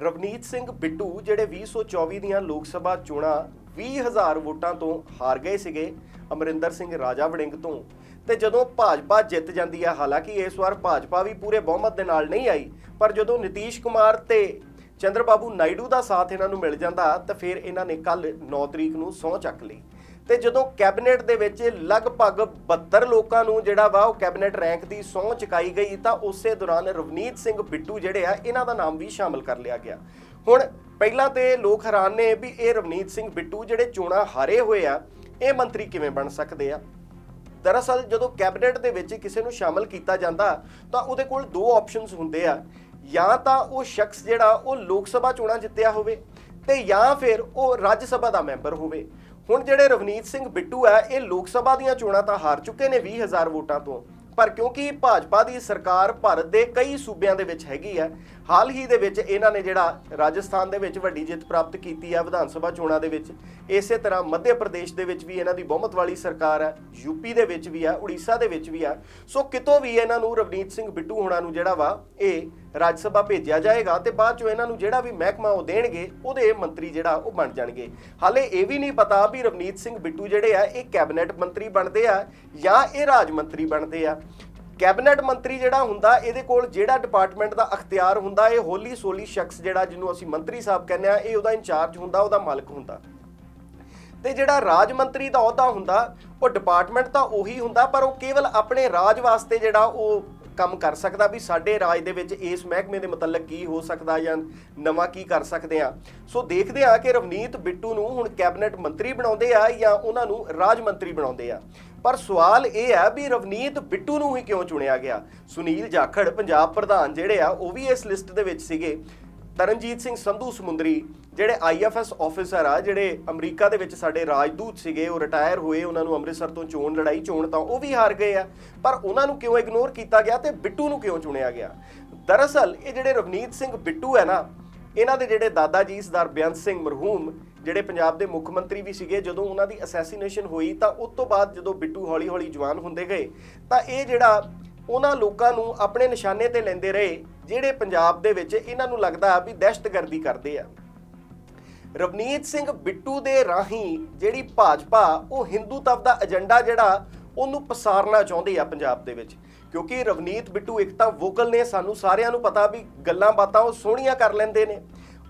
ਰਵਨੀਤ ਸਿੰਘ ਬਿੱਟੂ ਜਿਹੜੇ 2024 ਦੀਆਂ ਲੋਕ ਸਭਾ ਚੋਣਾਂ 20000 ਵੋਟਾਂ ਤੋਂ ਹਾਰ ਗਏ ਸੀਗੇ ਅਮਰਿੰਦਰ ਸਿੰਘ ਰਾਜਾ ਵੜਿੰਗ ਤੋਂ। ਤੇ ਜਦੋਂ ਭਾਜਪਾ ਜਿੱਤ ਜਾਂਦੀ ਹੈ ਹਾਲਾਂਕਿ ਇਸ ਵਾਰ ਭਾਜਪਾ ਵੀ ਪੂਰੇ ਬਹੁਮਤ ਦੇ ਨਾਲ ਨਹੀਂ ਆਈ, ਪਰ ਜਦੋਂ ਨਿਤੀਸ਼ ਕੁਮਾਰ ਤੇ ਚੰਦਰਬਾਬੂ ਨਾਇਡੂ ਦਾ ਸਾਥ ਇਹਨਾਂ ਨੂੰ ਮਿਲ ਜਾਂਦਾ, ਤਾਂ ਫਿਰ ਇਹਨਾਂ ਨੇ ਕੱਲ 9 ਤਰੀਕ ਨੂੰ ਸਹੁੰ ਚੱਕ ਲਈ। ਤੇ ਜਦੋਂ ਕੈਬਨਿਟ ਦੇ ਵਿੱਚ ਲਗਭਗ 72 ਲੋਕਾਂ ਨੂੰ ਜਿਹੜਾ ਵਾ ਉਹ ਕੈਬਨਿਟ ਰੈਂਕ ਦੀ ਸਹੁੰ ਚੁਕਾਈ ਗਈ, ਤਾਂ ਉਸੇ ਦੌਰਾਨ ਰਵਨੀਤ ਸਿੰਘ ਬਿੱਟੂ ਜਿਹੜੇ ਆ, ਇਹਨਾਂ ਦਾ ਨਾਮ ਵੀ ਸ਼ਾਮਲ ਕਰ ਲਿਆ ਗਿਆ। ਹੁਣ ਪਹਿਲਾਂ ਤੇ ਲੋਕ ਹੈਰਾਨ ਨੇ ਵੀ ਇਹ ਰਵਨੀਤ ਸਿੰਘ ਬਿੱਟੂ ਜਿਹੜੇ ਚੋਣਾਂ ਹਾਰੇ ਹੋਏ ਆ, ਇਹ ਮੰਤਰੀ ਕਿਵੇਂ ਬਣ ਸਕਦੇ ਆ? ਦਰਅਸਲ ਜਦੋਂ ਕੈਬਨਿਟ ਦੇ ਵਿੱਚ ਕਿਸੇ ਨੂੰ ਸ਼ਾਮਲ ਕੀਤਾ ਜਾਂਦਾ, ਤਾਂ ਉਹਦੇ ਕੋਲ ਦੋ ਆਪਸ਼ਨਸ ਹੁੰਦੇ ਆ। ਜਾਂ ਤਾਂ ਉਹ ਸ਼ਖਸ ਜਿਹੜਾ, ਉਹ ਲੋਕ ਸਭਾ ਚੋਣਾਂ ਜਿੱਤਿਆ ਹੋਵੇ ਤੇ ਜਾਂ ਫਿਰ ਉਹ ਰਾਜ ਸਭਾ ਦਾ ਮੈਂਬਰ ਹੋਵੇ। ਹੁਣ ਜਿਹੜੇ ਰਵਨੀਤ ਸਿੰਘ ਬਿੱਟੂ ਆ ਇਹ ਲੋਕ ਸਭਾ ਦੀਆਂ ਚੋਣਾਂ ਤਾਂ ਹਾਰ ਚੁੱਕੇ ਨੇ 20000 ਵੋਟਾਂ ਤੋਂ। ਪਰ ਕਿਉਂਕਿ ਭਾਜਪਾ ਦੀ ਸਰਕਾਰ ਭਾਰਤ ਦੇ ਕਈ ਸੂਬਿਆਂ ਦੇ ਵਿੱਚ ਹੈਗੀ ਹੈ, ਹਾਲ ਹੀ ਦੇ ਵਿੱਚ ਇਹਨਾਂ ਨੇ ਜਿਹੜਾ ਰਾਜਸਥਾਨ ਦੇ ਵਿੱਚ ਵੱਡੀ ਜਿੱਤ ਪ੍ਰਾਪਤ ਕੀਤੀ ਹੈ ਵਿਧਾਨ ਸਭਾ ਚੋਣਾਂ ਦੇ ਵਿੱਚ, ਇਸੇ ਤਰ੍ਹਾਂ ਮੱਧ ਪ੍ਰਦੇਸ਼ ਦੇ ਵਿੱਚ ਵੀ ਇਹਨਾਂ ਦੀ ਬਹੁਮਤ ਵਾਲੀ ਸਰਕਾਰ ਹੈ ਯੂਪੀ ਦੇ ਵਿੱਚ ਵੀ ਆ ਉੜੀਸਾ ਦੇ ਵਿੱਚ ਵੀ ਆ ਸੋ ਕਿਤੋਂ ਵੀ ਇਹਨਾਂ ਨੂੰ ਰਵਨੀਤ ਸਿੰਘ ਬਿੱਟੂ ਹੋਣਾ ਨੂੰ ਜਿਹੜਾ ਵਾ, ਇਹ ਰਾਜ ਸਭਾ ਭੇਜਿਆ ਜਾਏਗਾ ਤੇ ਬਾਅਦ ਚੋਂ ਇਹਨਾਂ ਨੂੰ ਜਿਹੜਾ ਵੀ ਮਹਿਕਮਾ ਉਹ ਦੇਣਗੇ, ਉਹਦੇ ਮੰਤਰੀ ਜਿਹੜਾ ਉਹ ਬਣ ਜਾਣਗੇ। ਹਾਲੇ ਇਹ ਵੀ ਨਹੀਂ ਪਤਾ ਵੀ ਰਵਨੀਤ ਸਿੰਘ ਬਿੱਟੂ ਜਿਹੜੇ ਆ, ਇਹ ਕੈਬਨਿਟ ਮੰਤਰੀ ਬਣਦੇ ਆ ਜਾਂ ਇਹ ਰਾਜ ਮੰਤਰੀ ਬਣਦੇ ਆ। ਕੈਬਨਿਟ ਮੰਤਰੀ ਜਿਹੜਾ ਹੁੰਦਾ, ਇਹਦੇ ਕੋਲ ਜਿਹੜਾ ਡਿਪਾਰਟਮੈਂਟ ਦਾ ਅਖਤਿਆਰ ਹੁੰਦਾ, ਇਹ ਹੋਲੀ ਸੋਲੀ ਸ਼ਖਸ ਜਿਹੜਾ ਜਿਹਨੂੰ ਅਸੀਂ ਮੰਤਰੀ ਸਾਹਿਬ ਕਹਿੰਦੇ ਆ, ਇਹ ਉਹਦਾ ਇੰਚਾਰਜ ਹੁੰਦਾ, ਉਹਦਾ ਮਾਲਕ ਹੁੰਦਾ। ਤੇ ਜਿਹੜਾ ਰਾਜ ਮੰਤਰੀ ਦਾ ਅਹੁਦਾ ਹੁੰਦਾ, ਉਹ ਡਿਪਾਰਟਮੈਂਟ ਤਾਂ ਉਹੀ ਹੁੰਦਾ, ਪਰ ਉਹ ਕੇਵਲ ਆਪਣੇ ਰਾਜ ਵਾਸਤੇ ਜਿਹੜਾ ਉਹ ਕੰਮ ਕਰ ਸਕਦਾ ਵੀ ਸਾਡੇ ਰਾਜ ਦੇ ਵਿੱਚ ਇਸ ਮਹਿਕਮੇ ਦੇ ਮੁਤਲਕ ਕੀ ਹੋ ਸਕਦਾ ਜਾਂ ਨਵਾਂ ਕੀ ਕਰ ਸਕਦੇ ਆ। ਸੋ ਦੇਖਦੇ ਆ ਕਿ ਰਵਨੀਤ ਬਿੱਟੂ ਨੂੰ ਹੁਣ ਕੈਬਨਿਟ ਮੰਤਰੀ ਬਣਾਉਂਦੇ ਆ ਜਾਂ ਉਹਨਾਂ ਨੂੰ ਰਾਜ ਮੰਤਰੀ ਬਣਾਉਂਦੇ ਆ। ਪਰ ਸਵਾਲ ਇਹ ਹੈ ਵੀ ਰਵਨੀਤ ਬਿੱਟੂ ਨੂੰ ਹੀ ਕਿਉਂ ਚੁਣਿਆ ਗਿਆ? ਸੁਨੀਲ ਜਾਖੜ, ਪੰਜਾਬ ਪ੍ਰਧਾਨ ਜਿਹੜੇ ਆ, ਉਹ ਵੀ ਇਸ ਲਿਸਟ ਦੇ ਵਿੱਚ ਸੀਗੇ। ਤਰਨਜੀਤ ਸਿੰਘ ਸੰਧੂ ਸਮੁੰਦਰੀ ਜਿਹੜੇ ਆਈਐਫਐਸ ਆਫੀਸਰ ਆ, ਜਿਹੜੇ ਅਮਰੀਕਾ ਦੇ ਵਿੱਚ ਸਾਡੇ ਰਾਜਦੂਤ ਸੀਗੇ, ਉਹ ਰਿਟਾਇਰ ਹੋਏ, ਉਹਨਾਂ ਨੂੰ ਅੰਮ੍ਰਿਤਸਰ ਤੋਂ ਚੋਣ ਲੜਾਈ, ਚੋਣ ਤਾਂ ਉਹ ਵੀ ਹਾਰ ਗਏ ਆ। ਪਰ ਉਹਨਾਂ ਨੂੰ ਕਿਉਂ ਇਗਨੋਰ ਕੀਤਾ ਗਿਆ ਤੇ ਬਿੱਟੂ ਨੂੰ ਕਿਉਂ ਚੁਣਿਆ ਗਿਆ? ਦਰਅਸਲ, ਇਹ ਜਿਹੜੇ ਰਵਨੀਤ ਸਿੰਘ ਬਿੱਟੂ ਹੈ ਨਾ, ਇਹਨਾਂ ਦੇ ਜਿਹੜੇ ਦਾਦਾ ਜੀ, ਸਰਦਾਰ ਬੇਅੰਤ ਸਿੰਘ ਮਰਹੂਮ, ਜਿਹੜੇ ਪੰਜਾਬ ਦੇ ਮੁੱਖ ਮੰਤਰੀ ਵੀ ਸੀਗੇ, ਜਦੋਂ ਉਹਨਾਂ ਦੀ ਅਸੈਸੀਨੇਸ਼ਨ ਹੋਈ, ਤਾਂ ਉਸ ਤੋਂ ਬਾਅਦ ਜਦੋਂ ਬਿੱਟੂ ਹੌਲੀ-ਹੌਲੀ ਜਵਾਨ ਹੁੰਦੇ ਗਏ, ਤਾਂ ਇਹ ਜਿਹੜਾ ਉਹਨਾਂ ਲੋਕਾਂ ਨੂੰ ਆਪਣੇ ਨਿਸ਼ਾਨੇ ਤੇ ਲੈਂਦੇ ਰਹੇ, ਜਿਹੜੇ ਪੰਜਾਬ ਦੇ ਵਿੱਚ ਇਹਨਾਂ ਨੂੰ ਲੱਗਦਾ ਵੀ ਦਹਿਸ਼ਤਗਰਦੀ ਕਰਦੇ ਆ। ਰਵਨੀਤ ਸਿੰਘ ਬਿੱਟੂ ਦੇ ਰਾਹੀਂ ਜਿਹੜੀ ਭਾਜਪਾ, ਉਹ ਹਿੰਦੂਤਵ ਦਾ ਏਜੰਡਾ ਜਿਹੜਾ, ਉਹਨੂੰ ਪਸਾਰਨਾ ਚਾਹੁੰਦੇ ਆ ਪੰਜਾਬ ਦੇ ਵਿੱਚ। ਕਿਉਂਕਿ ਰਵਨੀਤ ਬਿੱਟੂ ਇੱਕ ਤਾਂ ਵੋਕਲ ਨੇ, ਸਾਨੂੰ ਸਾਰਿਆਂ ਨੂੰ ਪਤਾ ਵੀ ਗੱਲਾਂ ਬਾਤਾਂ ਉਹ ਸੋਹਣੀਆਂ ਕਰ ਲੈਂਦੇ ਨੇ।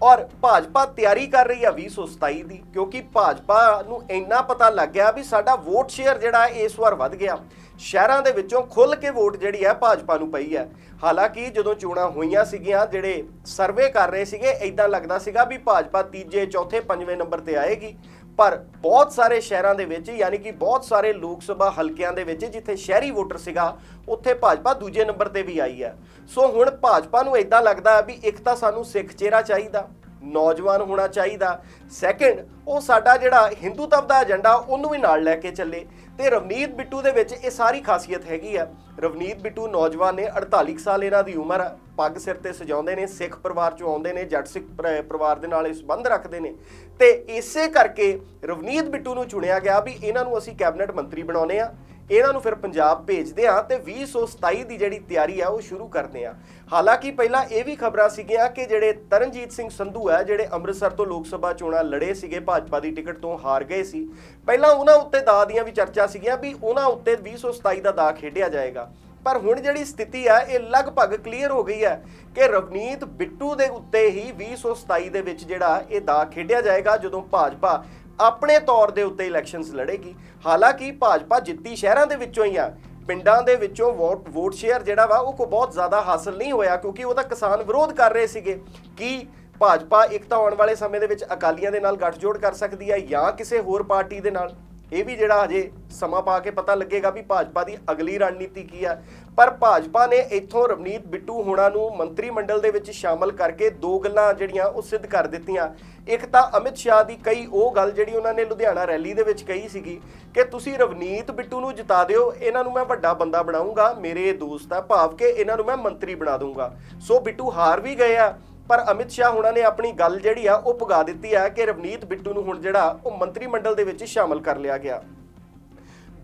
ਔਰ ਭਾਜਪਾ ਤਿਆਰੀ ਕਰ ਰਹੀ ਆ 2027 ਦੀ, ਕਿਉਂਕਿ ਭਾਜਪਾ ਨੂੰ ਇੰਨਾ ਪਤਾ ਲੱਗ ਗਿਆ ਵੀ ਸਾਡਾ ਵੋਟ ਸ਼ੇਅਰ ਜਿਹੜਾ ਇਸ ਵਾਰ ਵੱਧ ਗਿਆ। ਸ਼ਹਿਰਾਂ ਦੇ ਵਿੱਚੋਂ ਖੁੱਲ ਕੇ ਵੋਟ ਜਿਹੜੀ ਹੈ ਭਾਜਪਾ ਨੂੰ ਪਈ ਹੈ। ਹਾਲਾਂਕਿ ਜਦੋਂ ਚੋਣਾਂ ਹੋਈਆਂ ਸੀਗੀਆਂ, ਜਿਹੜੇ ਸਰਵੇ ਕਰ ਰਹੇ ਸੀਗੇ ਇਦਾਂ ਲੱਗਦਾ ਸੀਗਾ ਵੀ ਭਾਜਪਾ ਤੀਜੇ, ਚੌਥੇ, ਪੰਜਵੇਂ ਨੰਬਰ ਤੇ ਆਏਗੀ। ਪਰ ਬਹੁਤ ਸਾਰੇ ਸ਼ਹਿਰਾਂ ਦੇ ਵਿੱਚ, ਯਾਨੀ ਕਿ ਬਹੁਤ ਸਾਰੇ ਲੋਕ ਸਭਾ ਹਲਕਿਆਂ ਦੇ ਵਿੱਚ, ਜਿੱਥੇ ਸ਼ਹਿਰੀ ਵੋਟਰ ਸੀਗਾ, ਉੱਥੇ ਭਾਜਪਾ ਦੂਜੇ ਨੰਬਰ ਤੇ ਵੀ ਆਈ ਹੈ। ਸੋ ਹੁਣ ਭਾਜਪਾ ਨੂੰ ਇਦਾਂ ਲੱਗਦਾ ਵੀ ਇੱਕ ਤਾਂ ਸਾਨੂੰ ਸਿੱਖ ਚਿਹਰਾ ਚਾਹੀਦਾ ਨੌਜਵਾਨ ਹੋਣਾ ਚਾਹੀਦਾ। ਸੈਕੰਡ ਉਹ ਸਾਡਾ ਜਿਹੜਾ ਹਿੰਦੂਤਵ ਦਾ ਏਜੰਡਾ ਉਹਨੂੰ ਵੀ ਨਾਲ ਲੈ ਕੇ ਚੱਲੇ। ਤੇ ਰਵਨੀਤ ਬਿੱਟੂ ਦੇ ਵਿੱਚ ਇਹ ਸਾਰੀ ਖਾਸੀਅਤ ਹੈਗੀ ਆ। ਰਵਨੀਤ ਬਿੱਟੂ ਨੌਜਵਾਨ ਨੇ 48 ਸਾਲ ਇਹਨਾਂ ਦੀ ਉਮਰ ਆ ਪੱਗ ਸਿਰ ਤੇ ਸਜਾਉਂਦੇ ਨੇ, ਸਿੱਖ ਪਰਿਵਾਰ ਚੋਂ ਆਉਂਦੇ ਨੇ, ਜੱਟ ਸਿੱਖ ਪਰਿਵਾਰ ਦੇ ਨਾਲ ਇਹ ਸੰਬੰਧ ਰੱਖਦੇ ਨੇ। ਤੇ ਇਸੇ ਕਰਕੇ ਰਵਨੀਤ ਬਿੱਟੂ ਨੂੰ ਚੁਣਿਆ ਗਿਆ ਵੀ ਇਹਨਾਂ ਨੂੰ ਅਸੀਂ ਕੈਬਨਿਟ ਮੰਤਰੀ ਬਣਾਉਨੇ ਆ ਇਹਨਾਂ ਨੂੰ ਫਿਰ ਪੰਜਾਬ ਭੇਜਦੇ ਆ ਤੇ 2027 ਦੀ ਜਿਹੜੀ ਤਿਆਰੀ ਆ, ਉਹ ਸ਼ੁਰੂ ਕਰਦੇ ਆ ਹਾਲਾਂਕਿ ਪਹਿਲਾਂ ਇਹ ਵੀ ਖਬਰਾਂ ਸੀਗੀਆਂ ਕਿ ਜਿਹੜੇ ਤਰਨਜੀਤ ਸਿੰਘ ਸੰਧੂ ਆ, ਜਿਹੜੇ ਅੰਮ੍ਰਿਤਸਰ ਤੋਂ ਲੋਕ ਸਭਾ ਚੋਣਾਂ ਲੜੇ ਸੀਗੇ, ਭਾਜਪਾ ਦੀ ਟਿਕਟ ਤੋਂ ਹਾਰ ਗਏ ਸੀ। ਪਹਿਲਾਂ ਉਹਨਾਂ ਉੱਤੇ ਦਾ ਦੀਆਂ ਵੀ ਚਰਚਾ ਸੀਗੀਆਂ ਵੀ ਉਹਨਾਂ ਉੱਤੇ 2027 ਦਾ ਦਾ ਖੇਡਿਆ ਜਾਏਗਾ। ਪਰ ਹੁਣ ਜਿਹੜੀ ਸਥਿਤੀ ਆ, ਇਹ ਲਗਭਗ ਕਲੀਅਰ ਹੋ ਗਈ ਹੈ ਕਿ ਰਵਨੀਤ ਬਿੱਟੂ ਦੇ ਉੱਤੇ ਹੀ 2027 ਦੇ ਵਿੱਚ ਜਿਹੜਾ ਇਹ ਦਾ ਖੇਡਿਆ ਜਾਏਗਾ, ਜਦੋਂ ਭਾਜਪਾ ਆਪਣੇ ਤੌਰ ਦੇ ਉੱਤੇ ਇਲੈਕਸ਼ਨਸ ਲੜੇਗੀ। ਹਾਲਾਂਕਿ ਭਾਜਪਾ ਜਿੱਤੀ ਸ਼ਹਿਰਾਂ ਦੇ ਵਿੱਚੋਂ ਹੀ ਆ। ਪਿੰਡਾਂ ਦੇ ਵਿੱਚੋਂ ਵੋਟ ਵੋਟ ਸ਼ੇਅਰ ਜਿਹੜਾ ਵਾ, ਉਹ ਕੋ ਬਹੁਤ ਜ਼ਿਆਦਾ ਹਾਸਲ ਨਹੀਂ ਹੋਇਆ ਕਿਉਂਕਿ ਉਹਦਾ ਕਿਸਾਨ ਵਿਰੋਧ ਕਰ ਰਹੇ ਸੀਗੇ। ਕਿ ਭਾਜਪਾ ਇੱਕ ਤਾਂ ਆਉਣ ਵਾਲੇ ਸਮੇਂ ਦੇ ਵਿੱਚ ਅਕਾਲੀਆਂ ਦੇ ਨਾਲ ਗੱਠਜੋੜ ਕਰ ਸਕਦੀ ਹੈ ਜਾਂ ਕਿਸੇ ਹੋਰ ਪਾਰਟੀ ਦੇ ਨਾਲ? ਇਹ ਵੀ ਜਿਹੜਾ ਹਜੇ ਸਮਾਂ ਪਾ ਕੇ ਪਤਾ ਲੱਗੇਗਾ ਵੀ ਭਾਜਪਾ ਦੀ ਅਗਲੀ ਰਣਨੀਤੀ ਕੀ ਹੈ ਪਰ ਭਾਜਪਾ ਨੇ ਇੱਥੋਂ ਰਵਨੀਤ ਬਿੱਟੂ ਹੋਣਾ ਨੂੰ ਮੰਤਰੀ ਮੰਡਲ ਦੇ ਵਿੱਚ ਸ਼ਾਮਲ ਕਰਕੇ ਦੋ ਗੱਲਾਂ ਜਿਹੜੀਆਂ ਉਹ ਸਿੱਧ ਕਰ ਦਿੱਤੀਆਂ। ਇੱਕ ਤਾਂ ਅਮਿਤ ਸ਼ਾਹ ਦੀ ਕਈ ਉਹ ਗੱਲ ਜਿਹੜੀ ਉਹਨਾਂ ਨੇ ਲੁਧਿਆਣਾ ਰੈਲੀ ਦੇ ਵਿੱਚ ਕਹੀ ਸੀਗੀ ਕਿ ਤੁਸੀਂ ਰਵਨੀਤ ਬਿੱਟੂ ਨੂੰ ਜਿਤਾ ਦਿਓ, ਇਹਨਾਂ ਨੂੰ ਮੈਂ ਵੱਡਾ ਬੰਦਾ ਬਣਾਉਂਗਾ, ਮੇਰੇ ਦੋਸਤ ਆ, ਭਾਵ ਕਿ ਇਹਨਾਂ ਨੂੰ ਮੈਂ ਮੰਤਰੀ ਬਣਾ ਦੂੰਗਾ ਸੋ ਬਿੱਟੂ ਹਾਰ ਵੀ ਗਏ ਆ ਪਰ ਅਮਿਤ ਸ਼ਾਹ ਹੁਣਾਂ ਨੇ ਆਪਣੀ ਗੱਲ ਜਿਹੜੀ ਆ, ਉਹ ਪੁਗਾ ਦਿੱਤੀ ਆ ਕਿ ਰਵਨੀਤ ਬਿੱਟੂ ਨੂੰ ਹੁਣ ਜਿਹੜਾ ਉਹ ਮੰਤਰੀ ਮੰਡਲ ਦੇ ਵਿੱਚ ਸ਼ਾਮਲ ਕਰ ਲਿਆ ਗਿਆ।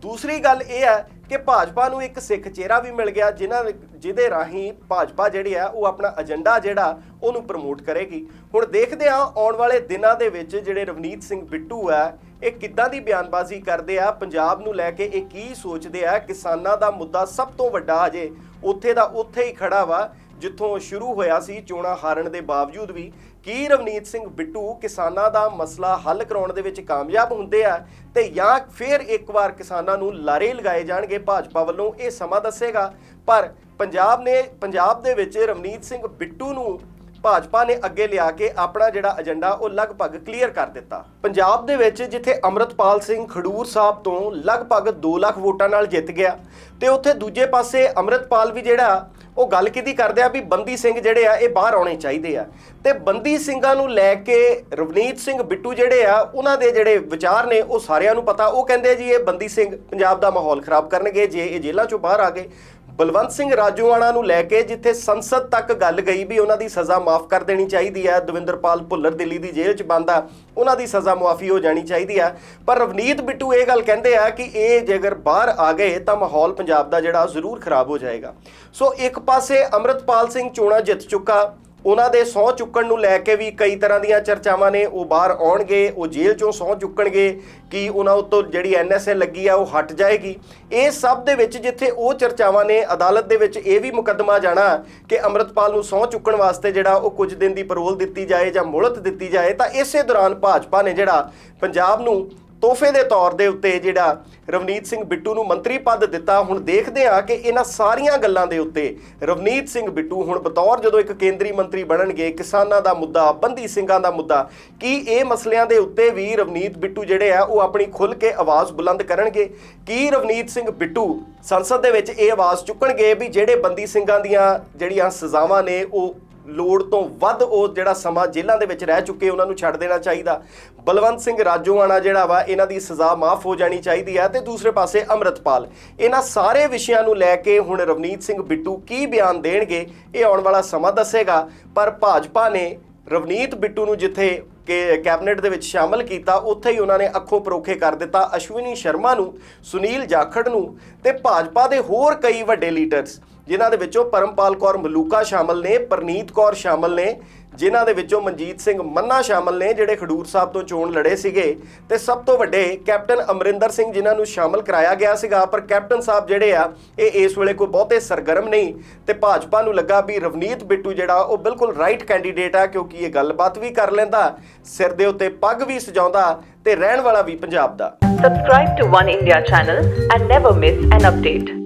ਦੂਸਰੀ ਗੱਲ ਇਹ ਹੈ ਕਿ ਭਾਜਪਾ ਨੂੰ ਇੱਕ ਸਿੱਖ ਚਿਹਰਾ ਵੀ ਮਿਲ ਗਿਆ, ਜਿਨ੍ਹਾਂ ਜਿਹਦੇ ਰਾਹੀਂ ਭਾਜਪਾ ਜਿਹੜੀ ਹੈ ਉਹ ਆਪਣਾ ਏਜੰਡਾ ਜਿਹੜਾ, ਉਹਨੂੰ ਪ੍ਰਮੋਟ ਕਰੇਗੀ। ਹੁਣ ਦੇਖਦੇ ਹਾਂ, ਆਉਣ ਵਾਲੇ ਦਿਨਾਂ ਦੇ ਵਿੱਚ ਜਿਹੜੇ ਰਵਨੀਤ ਸਿੰਘ ਬਿੱਟੂ ਹੈ ਇਹ ਕਿੱਦਾਂ ਦੀ ਬਿਆਨਬਾਜ਼ੀ ਕਰਦੇ ਆ, ਪੰਜਾਬ ਨੂੰ ਲੈ ਕੇ ਇਹ ਕੀ ਸੋਚਦੇ ਆ, ਕਿਸਾਨਾਂ ਦਾ ਮੁੱਦਾ ਸਭ ਤੋਂ ਵੱਡਾ ਅਜੇ ਉੱਥੇ ਦਾ ਉੱਥੇ ਹੀ ਖੜਾ ਵਾ। ਜਿੱਥੋਂ ਸ਼ੁਰੂ ਹੋਇਆ ਸੀ ਚੋਣਾਂ ਹਾਰਨ ਦੇ ਬਾਵਜੂਦ ਵੀ, ਕੀ ਰਵਨੀਤ ਸਿੰਘ ਬਿੱਟੂ ਕਿਸਾਨਾਂ ਦਾ ਮਸਲਾ ਹੱਲ ਕਰਾਉਣ ਦੇ ਵਿੱਚ ਕਾਮਯਾਬ ਹੁੰਦੇ ਆ ਤੇ ਜਾਂ ਫਿਰ ਇੱਕ ਵਾਰ ਕਿਸਾਨਾਂ ਨੂੰ ਲਾਰੇ ਲਗਾਏ ਜਾਣਗੇ, ਭਾਜਪਾ ਵੱਲੋਂ ਇਹ ਸਮਾਂ ਦੱਸੇਗਾ। ਪਰ ਪੰਜਾਬ ਨੇ, ਪੰਜਾਬ ਦੇ ਵਿੱਚ ਰਵਨੀਤ ਸਿੰਘ ਬਿੱਟੂ ਨੂੰ ਭਾਜਪਾ ਨੇ ਅੱਗੇ ਲਿਆ ਕੇ ਆਪਣਾ ਜਿਹੜਾ ਏਜੰਡਾ, ਉਹ ਲਗਭਗ ਕਲੀਅਰ ਕਰ ਦਿੱਤਾ। ਪੰਜਾਬ ਦੇ ਵਿੱਚ ਜਿੱਥੇ ਅਮਰਤਪਾਲ ਸਿੰਘ ਖਡੂਰ ਸਾਹਿਬ ਤੋਂ ਲਗਭਗ 2 ਲੱਖ ਵੋਟਾਂ ਨਾਲ ਜਿੱਤ ਗਿਆ ਤੇ ਉੱਥੇ ਦੂਜੇ ਪਾਸੇ ਅਮਰਤਪਾਲ ਵੀ ਜਿਹੜਾ ਉਹ ਗੱਲ ਕਿਹਦੀ ਕਰਦੇ ਆ ਵੀ ਬੰਦੀ ਸਿੰਘ ਜਿਹੜੇ ਆ, ਇਹ ਬਾਹਰ ਆਉਣੇ ਚਾਹੀਦੇ ਆ। ਤੇ ਬੰਦੀ ਸਿੰਘਾਂ ਨੂੰ ਲੈ ਕੇ ਰਵਨੀਤ ਸਿੰਘ ਬਿੱਟੂ ਜਿਹੜੇ ਆ, ਉਹਨਾਂ ਦੇ ਜਿਹੜੇ ਵਿਚਾਰ ਨੇ, ਉਹ ਸਾਰਿਆਂ ਨੂੰ ਪਤਾ। ਉਹ ਕਹਿੰਦੇ ਜੀ, ਇਹ ਬੰਦੀ ਸਿੰਘ ਪੰਜਾਬ ਦਾ ਮਾਹੌਲ ਖਰਾਬ ਕਰਨਗੇ, ਜੇ ਇਹ ਜੇਲ੍ਹਾਂ ਚੋਂ ਬਾਹਰ ਆ ਗਏ ਬਲਵੰਤ ਸਿੰਘ ਰਾਜੂਆਣਾ ਨੂੰ ਲੈ ਕੇ ਜਿੱਥੇ ਸੰਸਦ ਤੱਕ ਗੱਲ ਗਈ ਵੀ ਉਹਨਾਂ ਦੀ ਸਜ਼ਾ ਮਾਫ ਕਰ ਦੇਣੀ ਚਾਹੀਦੀ ਹੈ, ਦਵਿੰਦਰਪਾਲ ਭੁੱਲਰ ਦਿੱਲੀ ਦੀ ਜੇਲ੍ਹ 'ਚ ਬੰਦ ਉਹਨਾਂ ਦੀ ਸਜ਼ਾ ਮੁਆਫੀ ਹੋ ਜਾਣੀ ਚਾਹੀਦੀ ਹੈ। ਪਰ ਰਵਨੀਤ ਬਿੱਟੂ ਇਹ ਗੱਲ ਕਹਿੰਦੇ ਆ ਕਿ ਇਹ ਜੇਕਰ ਬਾਹਰ ਆ ਗਏ ਤਾਂ ਮਾਹੌਲ ਪੰਜਾਬ ਦਾ ਜਿਹੜਾ ਜ਼ਰੂਰ ਖਰਾਬ ਹੋ ਜਾਏਗਾ। ਸੋ ਇੱਕ ਪਾਸੇ ਅਮਰਤਪਾਲ ਸਿੰਘ ਚੋਣਾਂ ਜਿੱਤ ਚੁੱਕਾ ਉਹਨਾਂ ਦੇ ਸਹੁੰ ਚੁੱਕਣ ਨੂੰ ਲੈ ਕੇ ਵੀ ਕਈ ਤਰ੍ਹਾਂ ਦੀਆਂ ਚਰਚਾਵਾਂ ਨੇ, ਉਹ ਬਾਹਰ ਆਉਣਗੇ, ਉਹ ਜੇਲ੍ਹ ਚੋਂ ਸਹੁੰ ਚੁੱਕਣਗੇ, ਕਿ ਉਹਨਾਂ ਉੱਤੋਂ ਜਿਹੜੀ ਐਨਐਸਏ ਲੱਗੀ ਆ, ਉਹ ਹਟ ਜਾਏਗੀ? ਇਹ ਸਭ ਦੇ ਵਿੱਚ ਜਿੱਥੇ ਉਹ ਚਰਚਾਵਾਂ ਨੇ, ਅਦਾਲਤ ਦੇ ਵਿੱਚ ਇਹ ਵੀ ਮੁਕੱਦਮਾ ਜਾਣਾ ਕਿ ਅੰਮ੍ਰਿਤਪਾਲ ਨੂੰ ਸਹੁੰ ਚੁੱਕਣ ਵਾਸਤੇ ਜਿਹੜਾ ਉਹ ਕੁਝ ਦਿਨ ਦੀ ਪਰੋਲ ਦਿੱਤੀ ਜਾਏ ਜਾਂ ਮੁਹਲਤ ਦਿੱਤੀ ਜਾਏ, ਤਾਂ ਇਸੇ ਦੌਰਾਨ ਭਾਜਪਾ ਨੇ ਜਿਹੜਾ ਪੰਜਾਬ ਨੂੰ ਤੋਹਫੇ ਦੇ ਤੌਰ ਦੇ ਉੱਤੇ ਜਿਹੜਾ ਰਵਨੀਤ ਸਿੰਘ ਬਿੱਟੂ ਨੂੰ ਮੰਤਰੀ ਪਦ ਦਿੱਤਾ, ਹੁਣ ਦੇਖਦੇ ਹਾਂ ਕਿ ਇਹਨਾਂ ਸਾਰੀਆਂ ਗੱਲਾਂ ਦੇ ਉੱਤੇ ਰਵਨੀਤ ਸਿੰਘ ਬਿੱਟੂ ਹੁਣ ਬਤੌਰ ਜਦੋਂ ਇੱਕ ਕੇਂਦਰੀ ਮੰਤਰੀ ਬਣਨਗੇ, ਕਿਸਾਨਾਂ ਦਾ ਮੁੱਦਾ, ਬੰਦੀ ਸਿੰਘਾਂ ਦਾ ਮੁੱਦਾ, ਕੀ ਇਹ ਮਸਲਿਆਂ ਦੇ ਉੱਤੇ ਵੀ ਰਵਨੀਤ ਬਿੱਟੂ ਜਿਹੜੇ ਆ, ਉਹ ਆਪਣੀ ਖੁੱਲ ਕੇ ਆਵਾਜ਼ ਬੁਲੰਦ ਕਰਨਗੇ? ਕੀ ਰਵਨੀਤ ਸਿੰਘ ਬਿੱਟੂ ਸੰਸਦ ਦੇ ਵਿੱਚ ਇਹ ਆਵਾਜ਼ ਚੁੱਕਣਗੇ ਵੀ ਜਿਹੜੇ ਬੰਦੀ ਸਿੰਘਾਂ ਦੀਆਂ ਜਿਹੜੀਆਂ ਸਜ਼ਾਵਾਂ ਨੇ, ਉਹ ਲੋੜ ਤੋਂ ਵੱਧ ਉਹ ਜਿਹੜਾ ਸਮਾਂ ਜੇਲ੍ਹਾਂ ਦੇ ਵਿੱਚ ਰਹਿ ਚੁੱਕੇ, ਉਹਨਾਂ ਨੂੰ ਛੱਡ ਦੇਣਾ ਚਾਹੀਦਾ। ਬਲਵੰਤ ਸਿੰਘ ਰਾਜੋਆਣਾ ਜਿਹੜਾ ਵਾ, ਇਹਨਾਂ ਦੀ ਸਜ਼ਾ ਮਾਫ ਹੋ ਜਾਣੀ ਚਾਹੀਦੀ ਹੈ ਤੇ ਦੂਸਰੇ ਪਾਸੇ ਅਮਰਤਪਾਲ। ਇਹਨਾਂ ਸਾਰੇ ਵਿਸ਼ਿਆਂ ਨੂੰ ਲੈ ਕੇ ਹੁਣ ਰਵਨੀਤ ਸਿੰਘ ਬਿੱਟੂ ਕੀ ਬਿਆਨ ਦੇਣਗੇ, ਇਹ ਆਉਣ ਵਾਲਾ ਸਮਾਂ ਦੱਸੇਗਾ। ਪਰ ਭਾਜਪਾ ਨੇ ਰਵਨੀਤ ਬਿੱਟੂ ਨੂੰ ਜਿੱਥੇ ਕਿ ਕੈਬਨਿਟ ਦੇ ਵਿੱਚ ਸ਼ਾਮਲ ਕੀਤਾ, ਉੱਥੇ ਹੀ ਉਹਨਾਂ ਨੇ ਅੱਖੋਂ ਪਰੋਖੇ ਕਰ ਦਿੱਤਾ ਅਸ਼ਵਨੀ ਸ਼ਰਮਾ ਨੂੰ, ਸੁਨੀਲ ਜਾਖੜ ਨੂੰ ਤੇ ਭਾਜਪਾ ਦੇ ਹੋਰ ਕਈ ਵੱਡੇ ਲੀਡਰਸ। ਜਿਨ੍ਹਾਂ ਦੇ ਵਿੱਚੋਂ ਪਰਮਪਾਲ ਕੌਰ ਮਲੂਕਾ ਸ਼ਾਮਲ ਨੇ, ਪਰਨੀਤ ਕੌਰ ਸ਼ਾਮਲ ਨੇ, ਜਿਨ੍ਹਾਂ ਦੇ ਵਿੱਚੋਂ ਮਨਜੀਤ ਸਿੰਘ ਮੰਨਾ ਸ਼ਾਮਲ ਨੇ, ਜਿਹੜੇ ਖਡੂਰ ਸਾਹਿਬ ਤੋਂ ਚੋਣ ਲੜੇ ਸੀਗੇ। ਤੇ ਸਭ ਤੋਂ ਵੱਡੇ ਕੈਪਟਨ ਅਮਰਿੰਦਰ ਸਿੰਘ ਜਿਨ੍ਹਾਂ ਨੂੰ ਸ਼ਾਮਲ ਕਰਾਇਆ ਗਿਆ ਸੀਗਾ, ਪਰ ਕੈਪਟਨ ਸਾਹਿਬ ਜਿਹੜੇ ਆ, ਇਹ ਇਸ ਵੇਲੇ ਕੋਈ ਬਹੁਤੇ ਸਰਗਰਮ ਨਹੀਂ। ਤੇ ਭਾਜਪਾ ਨੂੰ ਲੱਗਾ ਵੀ ਰਵਨੀਤ ਬਿੱਟੂ ਜਿਹੜਾ, ਉਹ ਬਿਲਕੁਲ ਰਾਈਟ ਕੈਂਡੀਡੇਟ ਆ, ਕਿਉਂਕਿ ਇਹ ਗੱਲਬਾਤ ਵੀ ਕਰ ਲੈਂਦਾ, ਸਿਰ ਦੇ ਉੱਤੇ ਪੱਗ ਵੀ ਸਜਾਉਂਦਾ ਤੇ ਰਹਿਣ ਵਾਲਾ ਵੀ ਪੰਜਾਬ ਦਾ। Subscribe to One India channel and never miss an update.